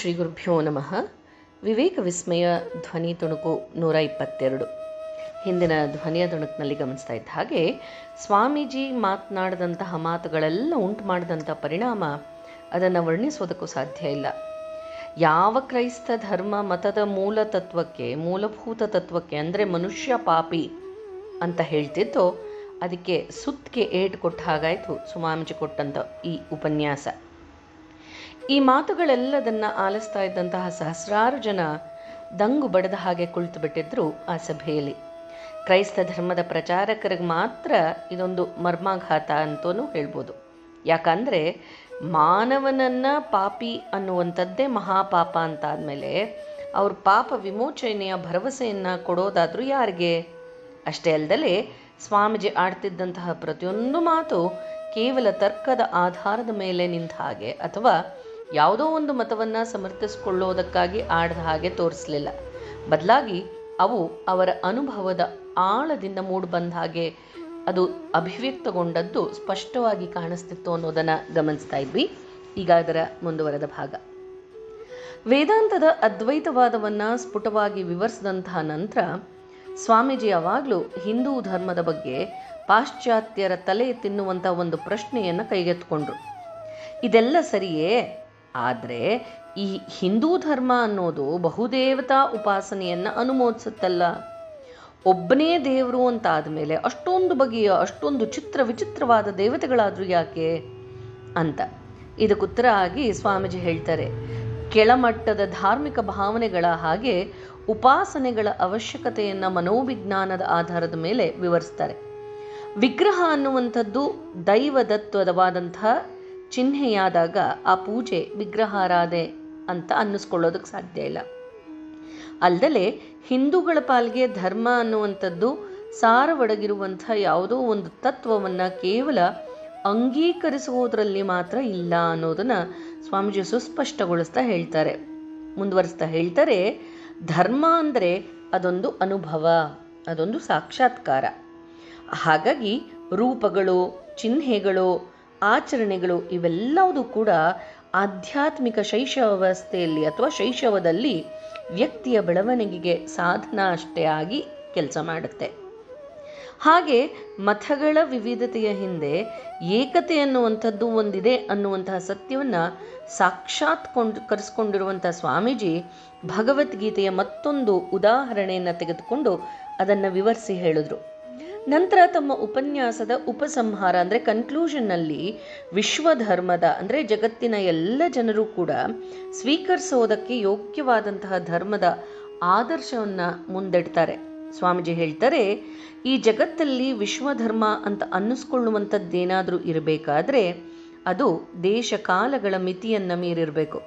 ಶ್ರೀ ಗುರುಭ್ಯೋ ನಮಃ. ವಿವೇಕ ವಿಸ್ಮಯ ಧ್ವನಿ ತುಣುಕು ನೂರ ಇಪ್ಪತ್ತೆರಡು. ಹಿಂದಿನ ಧ್ವನಿಯ ತುಣುಕಿನಲ್ಲಿ ಗಮನಿಸ್ತಾ ಇದ್ದ ಹಾಗೆ ಸ್ವಾಮೀಜಿ ಮಾತನಾಡಿದಂತಹ ಮಾತುಗಳೆಲ್ಲ ಉಂಟು ಮಾಡಿದಂಥ ಪರಿಣಾಮ ಅದನ್ನು ವರ್ಣಿಸೋದಕ್ಕೂ ಸಾಧ್ಯ ಇಲ್ಲ. ಯಾವ ಕ್ರೈಸ್ತ ಧರ್ಮ ಮತದ ಮೂಲ ತತ್ವಕ್ಕೆ, ಮೂಲಭೂತ ತತ್ವಕ್ಕೆ ಅಂದರೆ ಮನುಷ್ಯ ಪಾಪಿ ಅಂತ ಹೇಳ್ತಿದ್ದೋ, ಅದಕ್ಕೆ ಸುತ್ತಿಗೆ ಏಟು ಕೊಟ್ಟ ಹಾಗಾಯಿತು ಸ್ವಾಮೀಜಿ ಕೊಟ್ಟಂಥ ಈ ಉಪನ್ಯಾಸ. ಈ ಮಾತುಗಳೆಲ್ಲದನ್ನ ಆಲಿಸ್ತಾ ಇದ್ದಂತಹ ಸಹಸ್ರಾರು ಜನ ದಂಗು ಬಡದ ಹಾಗೆ ಕುಳಿತು ಬಿಟ್ಟಿದ್ರು ಆ ಸಭೆಯಲ್ಲಿ. ಕ್ರೈಸ್ತ ಧರ್ಮದ ಪ್ರಚಾರಕರಿಗೆ ಮಾತ್ರ ಇದೊಂದು ಮರ್ಮಾಘಾತ ಅಂತಲೂ ಹೇಳ್ಬೋದು. ಯಾಕಂದರೆ ಮಾನವನನ್ನ ಪಾಪಿ ಅನ್ನುವಂಥದ್ದೇ ಮಹಾಪಾಪ ಅಂತ ಆದಮೇಲೆ ಅವ್ರ ಪಾಪ ವಿಮೋಚನೆಯ ಭರವಸೆಯನ್ನು ಕೊಡೋದಾದರೂ ಯಾರಿಗೆ? ಅಷ್ಟೇ ಅಲ್ಲದೆ ಸ್ವಾಮೀಜಿ ಆಡ್ತಿದ್ದಂತಹ ಪ್ರತಿಯೊಂದು ಮಾತು ಕೇವಲ ತರ್ಕದ ಆಧಾರದ ಮೇಲೆ ನಿಂತ ಹಾಗೆ ಅಥವಾ ಯಾವುದೋ ಒಂದು ಮತವನ್ನು ಸಮರ್ಥಿಸಿಕೊಳ್ಳೋದಕ್ಕಾಗಿ ಆಡದ ಹಾಗೆ ತೋರಿಸಲಿಲ್ಲ. ಬದಲಾಗಿ ಅವು ಅವರ ಅನುಭವದ ಆಳದಿಂದ ಮೂಡಿಬಂದ ಹಾಗೆ ಅದು ಅಭಿವ್ಯಕ್ತಗೊಂಡದ್ದು ಸ್ಪಷ್ಟವಾಗಿ ಕಾಣಿಸ್ತಿತ್ತು ಅನ್ನೋದನ್ನು ಗಮನಿಸ್ತಾ ಇದ್ವಿ. ಈಗ ಅದರ ಮುಂದುವರೆದ ಭಾಗ. ವೇದಾಂತದ ಅದ್ವೈತವಾದವನ್ನು ಸ್ಫುಟವಾಗಿ ವಿವರಿಸಿದಂತಹ ನಂತರ ಸ್ವಾಮೀಜಿ ಯಾವಾಗಲೂ ಹಿಂದೂ ಧರ್ಮದ ಬಗ್ಗೆ ಪಾಶ್ಚಾತ್ಯರ ತಲೆ ತಿನ್ನುವಂಥ ಒಂದು ಪ್ರಶ್ನೆಯನ್ನು ಕೈಗೆತ್ತಿಕೊಂಡ್ರು. ಇದೆಲ್ಲ ಸರಿಯೇ? ಆದರೆ ಈ ಹಿಂದೂ ಧರ್ಮ ಅನ್ನೋದು ಬಹುದೇವತಾ ಉಪಾಸನೆಯನ್ನು ಅನುಮೋದಿಸುತ್ತಲ್ಲ. ಒಬ್ಬನೇ ದೇವರು ಅಂತಾದ ಆದಮೇಲೆ ಅಷ್ಟೊಂದು ಬಗೆಯ, ಅಷ್ಟೊಂದು ಚಿತ್ರ ವಿಚಿತ್ರವಾದ ದೇವತೆಗಳಾದರೂ ಯಾಕೆ ಅಂತ. ಇದಕ್ಕೆ ಉತ್ತರ ಆಗಿ ಸ್ವಾಮೀಜಿ ಹೇಳ್ತಾರೆ, ಕೆಳಮಟ್ಟದ ಧಾರ್ಮಿಕ ಭಾವನೆಗಳ ಹಾಗೆ ಉಪಾಸನೆಗಳ ಅವಶ್ಯಕತೆಯನ್ನು ಮನೋವಿಜ್ಞಾನದ ಆಧಾರದ ಮೇಲೆ ವಿವರಿಸ್ತಾರೆ. ವಿಗ್ರಹ ಅನ್ನುವಂಥದ್ದು ದೈವದತ್ವದವಾದಂತಹ ಚಿಹ್ನೆಯಾದಾಗ ಆ ಪೂಜೆ ವಿಗ್ರಹಾರಾಧೆ ಅಂತ ಅನ್ನಿಸ್ಕೊಳ್ಳೋದಕ್ಕೆ ಸಾಧ್ಯ ಇಲ್ಲ. ಅಲ್ಲದೆ ಹಿಂದೂಗಳ ಪಾಲಿಗೆ ಧರ್ಮ ಅನ್ನುವಂಥದ್ದು ಸಾರವಡಗಿರುವಂಥ ಯಾವುದೋ ಒಂದು ತತ್ವವನ್ನು ಕೇವಲ ಅಂಗೀಕರಿಸುವುದರಲ್ಲಿ ಮಾತ್ರ ಇಲ್ಲ ಅನ್ನೋದನ್ನು ಸ್ವಾಮೀಜಿ ಸುಸ್ಪಷ್ಟಗೊಳಿಸ್ತಾ ಹೇಳ್ತಾರೆ. ಮುಂದುವರಿಸ್ತಾ ಹೇಳ್ತಾರೆ, ಧರ್ಮ ಅಂದರೆ ಅದೊಂದು ಅನುಭವ, ಅದೊಂದು ಸಾಕ್ಷಾತ್ಕಾರ. ಹಾಗಾಗಿ ರೂಪಗಳು, ಚಿಹ್ನೆಗಳು ಆಚರಣೆಗಳು ಇವೆಲ್ಲವೂ ಕೂಡ ಆಧ್ಯಾತ್ಮಿಕ ಶೈಶವಾವಸ್ಥೆಯಲ್ಲಿ ಅಥವಾ ಶೈಶವದಲ್ಲಿ ವ್ಯಕ್ತಿಯ ಬೆಳವಣಿಗೆಗೆ ಸಾಧನ ಅಷ್ಟೇ ಆಗಿ ಕೆಲಸ ಮಾಡುತ್ತೆ. ಹಾಗೆ ಮತಗಳ ವಿವಿಧತೆಯ ಹಿಂದೆ ಏಕತೆ ಅನ್ನುವಂಥದ್ದು ಒಂದಿದೆ ಅನ್ನುವಂತಹ ಸತ್ಯವನ್ನು ಸಾಕ್ಷಾತ್ಕೊಂಡು ಕರೆಸ್ಕೊಂಡಿರುವಂಥ ಸ್ವಾಮೀಜಿ ಭಗವದ್ಗೀತೆಯ ಮತ್ತೊಂದು ಉದಾಹರಣೆಯನ್ನು ತೆಗೆದುಕೊಂಡು ಅದನ್ನು ವಿವರಿಸಿ ಹೇಳಿದ್ರು. ನಂತರ ತಮ್ಮ ಉಪನ್ಯಾಸದ ಉಪಸಂಹಾರ, ಅಂದರೆ ಕನ್ಕ್ಲೂಷನ್ನಲ್ಲಿ ವಿಶ್ವಧರ್ಮದ, ಅಂದರೆ ಜಗತ್ತಿನ ಎಲ್ಲ ಜನರು ಕೂಡ ಸ್ವೀಕರಿಸೋದಕ್ಕೆ ಯೋಗ್ಯವಾದಂತಹ ಧರ್ಮದ ಆದರ್ಶವನ್ನು ಮುಂದಿಡ್ತಾರೆ. ಸ್ವಾಮೀಜಿ ಹೇಳ್ತಾರೆ, ಈ ಜಗತ್ತಲ್ಲಿ ವಿಶ್ವಧರ್ಮ ಅಂತ ಅನ್ನಿಸ್ಕೊಳ್ಳುವಂಥದ್ದೇನಾದರೂ ಇರಬೇಕಾದ್ರೆ ಅದು ದೇಶ ಕಾಲಗಳ ಮಿತಿಯನ್ನು ಮೀರಿರಬೇಕು.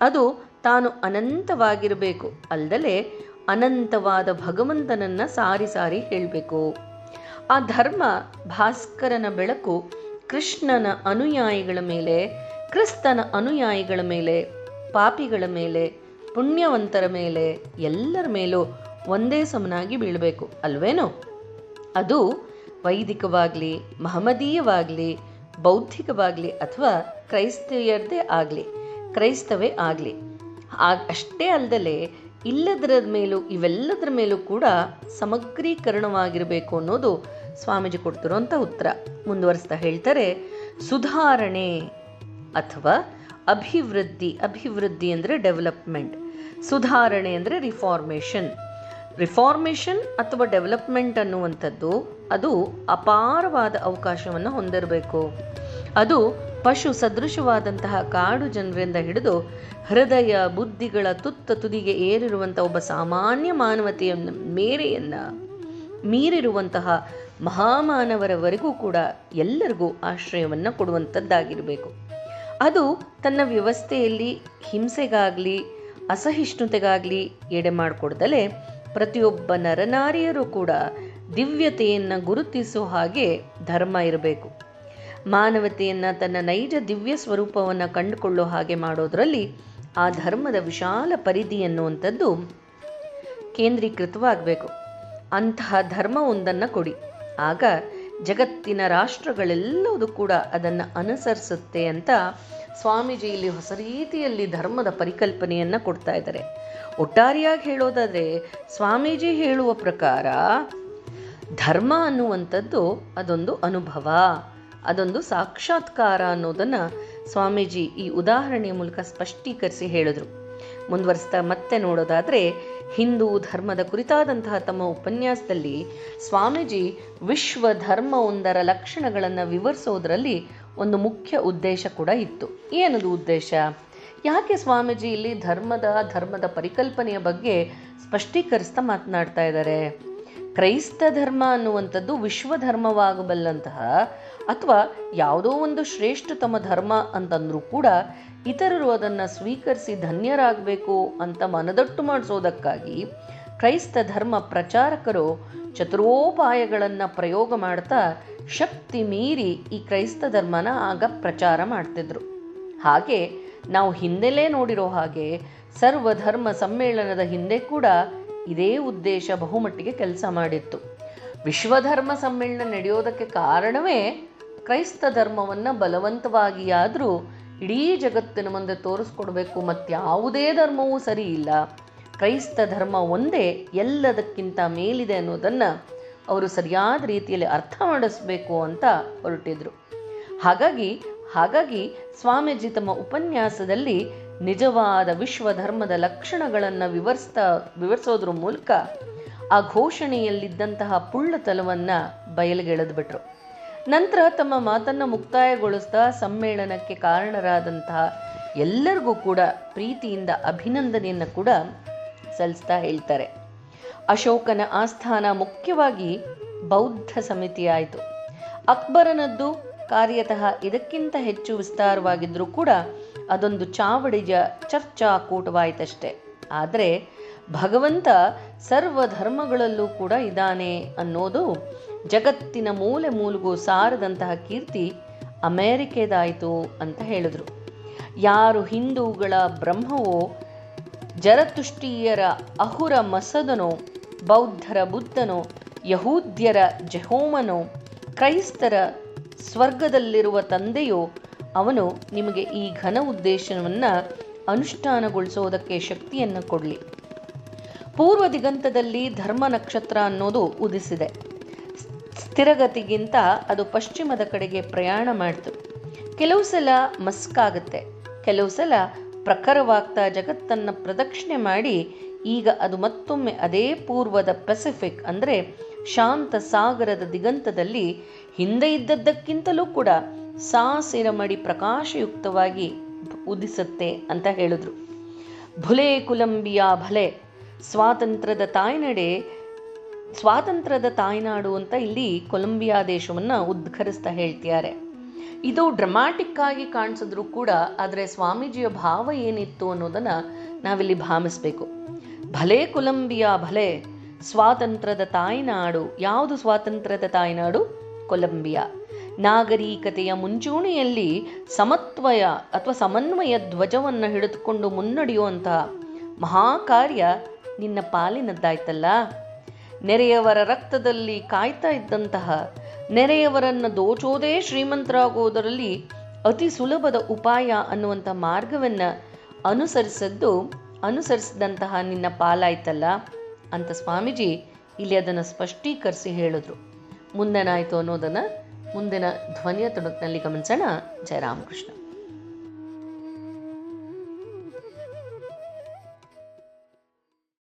ಅದು ತಾನು ಅನಂತವಾಗಿರಬೇಕು. ಅಲ್ಲದೆ ಅನಂತವಾದ ಭಗವಂತನನ್ನು ಸಾರಿ ಸಾರಿ ಹೇಳಬೇಕು. ಆ ಧರ್ಮ ಭಾಸ್ಕರನ ಬೆಳಕು ಕೃಷ್ಣನ ಅನುಯಾಯಿಗಳ ಮೇಲೆ, ಕ್ರಿಸ್ತನ ಅನುಯಾಯಿಗಳ ಮೇಲೆ, ಪಾಪಿಗಳ ಮೇಲೆ, ಪುಣ್ಯವಂತರ ಮೇಲೆ, ಎಲ್ಲರ ಮೇಲೂ ಒಂದೇ ಸಮನಾಗಿ ಬೀಳಬೇಕು, ಅಲ್ವೇನೋ? ಅದು ವೈದಿಕವಾಗಲಿ ಮಹಮದೀಯವಾಗಲಿ ಬೌದ್ಧಿಕವಾಗಲಿ ಅಥವಾ ಕ್ರೈಸ್ತಯರದೇ ಆಗಲಿ, ಕ್ರೈಸ್ತವೇ ಆಗಲಿ. ಅಷ್ಟೇ ಅಲ್ಲದೆ ಇಲ್ಲದರ ಮೇಲೂ, ಇವೆಲ್ಲದರ ಮೇಲೂ ಕೂಡ ಸಮಗ್ರೀಕರಣವಾಗಿರಬೇಕು ಅನ್ನೋದು ಸ್ವಾಮೀಜಿ ಕೊಡ್ತಿರೋಂಥ ಉತ್ತರ. ಮುಂದುವರಿಸ್ತಾ ಹೇಳ್ತಾರೆ, ಸುಧಾರಣೆ ಅಥವಾ ಅಭಿವೃದ್ಧಿ ಅಭಿವೃದ್ಧಿ ಅಂದರೆ ಡೆವಲಪ್ಮೆಂಟ್. ಸುಧಾರಣೆ ಅಂದರೆ ರಿಫಾರ್ಮೇಷನ್. ರಿಫಾರ್ಮೇಷನ್ ಅಥವಾ ಡೆವಲಪ್ಮೆಂಟ್ ಅನ್ನುವಂಥದ್ದು ಅದು ಅಪಾರವಾದ ಅವಕಾಶವನ್ನು ಹೊಂದಿರಬೇಕು. ಅದು ಪಶು ಸದೃಶವಾದಂತಹ ಕಾಡು ಜನರಿಂದ ಹಿಡಿದು ಹೃದಯ ಬುದ್ಧಿಗಳ ತುತ್ತ ತುದಿಗೆ ಏರಿರುವಂಥ ಒಬ್ಬ ಸಾಮಾನ್ಯ ಮಾನವತೆಯನ್ನು ಮೇರೆಯನ್ನು ಮೀರಿರುವಂತಹ ಮಹಾಮಾನವರವರೆಗೂ ಕೂಡ ಎಲ್ಲರಿಗೂ ಆಶ್ರಯವನ್ನು ಕೊಡುವಂಥದ್ದಾಗಿರಬೇಕು. ಅದು ತನ್ನ ವ್ಯವಸ್ಥೆಯಲ್ಲಿ ಹಿಂಸೆಗಾಗಲಿ, ಅಸಹಿಷ್ಣುತೆಗಾಗಲಿ ಎಡೆ ಮಾಡಿಕೊಡ್ದಲೇ ಪ್ರತಿಯೊಬ್ಬ ನರನಾರಿಯರು ಕೂಡ ದಿವ್ಯತೆಯನ್ನು ಗುರುತಿಸೋ ಹಾಗೆ ಧರ್ಮ ಇರಬೇಕು. ಮಾನವತೆಯನ್ನು ತನ್ನ ನೈಜ ದಿವ್ಯ ಸ್ವರೂಪವನ್ನು ಕಂಡುಕೊಳ್ಳೋ ಹಾಗೆ ಮಾಡೋದರಲ್ಲಿ ಆ ಧರ್ಮದ ವಿಶಾಲ ಪರಿಧಿ ಅನ್ನುವಂಥದ್ದು ಕೇಂದ್ರೀಕೃತವಾಗಬೇಕು. ಅಂತಹ ಧರ್ಮವೊಂದನ್ನು ಕೊಡಿ. ಆಗ ಜಗತ್ತಿನ ರಾಷ್ಟ್ರಗಳೆಲ್ಲವೂ ಕೂಡ ಅದನ್ನು ಅನುಸರಿಸುತ್ತೆ ಅಂತ ಸ್ವಾಮೀಜಿ ಇಲ್ಲಿ ಹೊಸ ರೀತಿಯಲ್ಲಿ ಧರ್ಮದ ಪರಿಕಲ್ಪನೆಯನ್ನು ಕೊಡ್ತಾ ಇದ್ದಾರೆ. ಒಟ್ಟಾರೆಯಾಗಿ ಹೇಳೋದಾದರೆ ಸ್ವಾಮೀಜಿ ಹೇಳುವ ಪ್ರಕಾರ ಧರ್ಮ ಅನ್ನುವಂಥದ್ದು ಅದೊಂದು ಅನುಭವ. ಅದೊಂದು ಸಾಕ್ಷಾತ್ಕಾರ ಅನ್ನೋದನ್ನು ಸ್ವಾಮೀಜಿ ಈ ಉದಾಹರಣೆಯ ಮೂಲಕ ಸ್ಪಷ್ಟೀಕರಿಸಿ ಹೇಳಿದರು. ಮುಂದುವರಿಸ್ತಾ ಮತ್ತೆ ನೋಡೋದಾದರೆ, ಹಿಂದೂ ಧರ್ಮದ ಕುರಿತಾದಂತಹ ತಮ್ಮ ಉಪನ್ಯಾಸದಲ್ಲಿ ಸ್ವಾಮೀಜಿ ವಿಶ್ವ ಒಂದರ ಲಕ್ಷಣಗಳನ್ನು ವಿವರಿಸೋದರಲ್ಲಿ ಒಂದು ಮುಖ್ಯ ಉದ್ದೇಶ ಕೂಡ ಇತ್ತು. ಏನದು ಉದ್ದೇಶ? ಯಾಕೆ ಸ್ವಾಮೀಜಿ ಇಲ್ಲಿ ಧರ್ಮದ ಧರ್ಮದ ಪರಿಕಲ್ಪನೆಯ ಬಗ್ಗೆ ಸ್ಪಷ್ಟೀಕರಿಸ್ತಾ ಮಾತನಾಡ್ತಾ ಇದ್ದಾರೆ? ಕ್ರೈಸ್ತ ಧರ್ಮ ಅನ್ನುವಂಥದ್ದು ವಿಶ್ವ ಧರ್ಮವಾಗಬಲ್ಲಂತಹ ಅಥವಾ ಯಾವುದೋ ಒಂದು ಶ್ರೇಷ್ಠತಮ ಧರ್ಮ ಅಂತಂದ್ರೂ ಕೂಡ ಇತರರು ಅದನ್ನು ಸ್ವೀಕರಿಸಿ ಧನ್ಯರಾಗಬೇಕು ಅಂತ ಮನದಟ್ಟು ಮಾಡಿಸೋದಕ್ಕಾಗಿ ಕ್ರೈಸ್ತ ಧರ್ಮ ಪ್ರಚಾರಕರು ಚತುರೋಪಾಯಗಳನ್ನು ಪ್ರಯೋಗ ಮಾಡ್ತಾ ಶಕ್ತಿ ಮೀರಿ ಈ ಕ್ರೈಸ್ತ ಧರ್ಮನ ಆಗ ಪ್ರಚಾರ ಮಾಡ್ತಿದ್ರು. ಹಾಗೆ ನಾವು ಹಿಂದೆಲೇ ನೋಡಿರೋ ಹಾಗೆ ಸರ್ವಧರ್ಮ ಸಮ್ಮೇಳನದ ಹಿಂದೆ ಕೂಡ ಇದೇ ಉದ್ದೇಶ ಬಹುಮಟ್ಟಿಗೆ ಕೆಲಸ ಮಾಡಿತ್ತು. ವಿಶ್ವಧರ್ಮ ಸಮ್ಮೇಳನ ನಡೆಯೋದಕ್ಕೆ ಕಾರಣವೇ ಕ್ರೈಸ್ತ ಧರ್ಮವನ್ನು ಬಲವಂತವಾಗಿಯಾದರೂ ಇಡೀ ಜಗತ್ತಿನ ಮುಂದೆ ತೋರಿಸ್ಕೊಡ್ಬೇಕು ಮತ್ಯಾವುದೇ ಧರ್ಮವೂ ಸರಿ ಇಲ್ಲ. ಕ್ರೈಸ್ತ ಧರ್ಮ ಒಂದೇ ಎಲ್ಲದಕ್ಕಿಂತ ಮೇಲಿದೆ ಅನ್ನೋದನ್ನು ಅವರು ಸರಿಯಾದ ರೀತಿಯಲ್ಲಿ ಅರ್ಥ ಮಾಡಿಸ್ಬೇಕು ಅಂತ ಹೊರಟಿದ್ರು. ಹಾಗಾಗಿ ಹಾಗಾಗಿ ಸ್ವಾಮೀಜಿ ತಮ್ಮ ಉಪನ್ಯಾಸದಲ್ಲಿ ನಿಜವಾದ ವಿಶ್ವ ಧರ್ಮದ ಲಕ್ಷಣಗಳನ್ನು ವಿವರಿಸ್ತಾ, ವಿವರಿಸೋದ್ರ ಮೂಲಕ ಆ ಘೋಷಣೆಯಲ್ಲಿದ್ದಂತಹ ಪುಳ್ಳತಲವನ್ನು ಬಯಲಿಗೆಳೆದ್ಬಿಟ್ರು ನಂತರ ತಮ್ಮ ಮಾತನ್ನು ಮುಕ್ತಾಯಗೊಳಿಸ್ತಾ ಸಮ್ಮೇಳನಕ್ಕೆ ಕಾರಣರಾದಂತಹ ಎಲ್ಲರಿಗೂ ಕೂಡ ಪ್ರೀತಿಯಿಂದ ಅಭಿನಂದನೆಯನ್ನು ಕೂಡ ಸಲ್ಲಿಸ್ತಾ ಹೇಳ್ತಾರೆ. ಅಶೋಕನ ಆಸ್ಥಾನ ಮುಖ್ಯವಾಗಿ ಬೌದ್ಧ ಸಮಿತಿ ಆಯಿತು ಅಕ್ಬರನದ್ದು ಕಾರ್ಯತಃ ಇದಕ್ಕಿಂತ ಹೆಚ್ಚು ವಿಸ್ತಾರವಾಗಿದ್ದರೂ ಕೂಡ ಅದೊಂದು ಚಾವಡಿಜ ಚರ್ಚಾ ಕೂಟವಾಯಿತಷ್ಟೆ. ಆದರೆ ಭಗವಂತ ಸರ್ವ ಧರ್ಮಗಳಲ್ಲೂ ಕೂಡ ಇದ್ದಾನೆ ಅನ್ನೋದು ಜಗತ್ತಿನ ಮೂಲೆ ಮೂಲೆಗೂ ಸಾರದಂತಹ ಕೀರ್ತಿ ಅಮೇರಿಕೆದಾಯಿತು ಅಂತ ಹೇಳಿದ್ರು. ಯಾರು ಹಿಂದೂಗಳ ಬ್ರಹ್ಮವೋ, ಜರತುಷ್ಟೀಯರ ಅಹುರ ಮಸದನೋ, ಬೌದ್ಧರ ಬುದ್ಧನೋ, ಯಹೂದ್ಯರ ಜಹೋಮನೋ, ಕ್ರೈಸ್ತರ ಸ್ವರ್ಗದಲ್ಲಿರುವ ತಂದೆಯೋ, ಅವನು ನಿಮಗೆ ಈ ಘನ ಉದ್ದೇಶವನ್ನು ಅನುಷ್ಠಾನಗೊಳಿಸೋದಕ್ಕೆ ಶಕ್ತಿಯನ್ನು ಕೊಡಲಿ. ಪೂರ್ವ ದಿಗಂತದಲ್ಲಿ ಧರ್ಮ ನಕ್ಷತ್ರ ಅನ್ನೋದು ಉದಿಸಿದೆ. ಸ್ಥಿರಗತಿಗಿಂತ ಅದು ಪಶ್ಚಿಮದ ಕಡೆಗೆ ಪ್ರಯಾಣ ಮಾಡಿತು. ಕೆಲವು ಸಲ ಮಸ್ಕಾಗುತ್ತೆ ಕೆಲವು ಸಲ ಪ್ರಖರವಾಗ್ತಾ ಜಗತ್ತನ್ನು ಪ್ರದಕ್ಷಿಣೆ ಮಾಡಿ ಈಗ ಅದು ಮತ್ತೊಮ್ಮೆ ಅದೇ ಪೂರ್ವದ ಪೆಸಿಫಿಕ್ ಅಂದರೆ ಶಾಂತ ಸಾಗರದ ದಿಗಂತದಲ್ಲಿ ಹಿಂದೆ ಇದ್ದದ್ದಕ್ಕಿಂತಲೂ ಕೂಡ ಸಾಸಿರಮಡಿ ಪ್ರಕಾಶಯುಕ್ತವಾಗಿ ಉದಿಸುತ್ತೆ ಅಂತ ಹೇಳಿದ್ರು. ಭುಲೆ ಕುಲಂಬಿಯಾ ಭಲೆ, ಸ್ವಾತಂತ್ರ್ಯದ ತಾಯ್ನಡೆ ಸ್ವಾತಂತ್ರ್ಯದ ತಾಯ್ನಾಡು ಅಂತ ಇಲ್ಲಿ ಕೊಲಂಬಿಯಾ ದೇಶವನ್ನು ಉದ್ಘರಿಸ್ತಾ ಹೇಳ್ತಿದ್ದಾರೆ. ಇದು ಡ್ರಮ್ಯಾಟಿಕ್ ಆಗಿ ಕಾಣಿಸಿದ್ರು ಕೂಡ ಆದರೆ ಸ್ವಾಮೀಜಿಯ ಭಾವ ಏನಿತ್ತು ಅನ್ನೋದನ್ನು ನಾವಿಲ್ಲಿ ಭಾವಿಸ್ಬೇಕು. ಭಲೆ ಕೊಲಂಬಿಯಾ, ಭಲೆ ಸ್ವಾತಂತ್ರ್ಯದ ತಾಯ್ನಾಡು. ಯಾವುದು ಸ್ವಾತಂತ್ರ್ಯದ ತಾಯ್ನಾಡು? ಕೊಲಂಬಿಯಾ. ನಾಗರಿಕತೆಯ ಮುಂಚೂಣಿಯಲ್ಲಿ ಸಮತ್ವಯ ಅಥವಾ ಸಮನ್ವಯ ಧ್ವಜವನ್ನು ಹಿಡಿದುಕೊಂಡು ಮುನ್ನಡೆಯುವಂತಹ ಮಹಾಕಾರ್ಯ ನಿನ್ನ ಪಾಲಿನದ್ದಾಯ್ತಲ್ಲ? ನೆರೆಯವರ ರಕ್ತದಲ್ಲಿ ಕಾಯ್ತಾ ಇದ್ದಂತಹ ನೆರೆಯವರನ್ನು ದೋಚೋದೇ ಶ್ರೀಮಂತರಾಗುವುದರಲ್ಲಿ ಅತಿ ಸುಲಭದ ಉಪಾಯ ಅನ್ನುವಂಥ ಮಾರ್ಗವನ್ನು ಅನುಸರಿಸದ್ದು, ಅನುಸರಿಸಿದಂತಹ ನಿನ್ನ ಪಾಲಾಯ್ತಲ್ಲ ಅಂತ ಸ್ವಾಮೀಜಿ ಇಲ್ಲಿ ಅದನ್ನು ಸ್ಪಷ್ಟೀಕರಿಸಿ ಹೇಳಿದ್ರು. ಮುಂದೆನಾಯಿತು ಅನ್ನೋದನ್ನು ಮುಂದಿನ ಧ್ವನಿಯ ತುಣುಕಿನಲ್ಲಿ ಗಮನಿಸೋಣ. ಜಯರಾಮಕೃಷ್ಣ.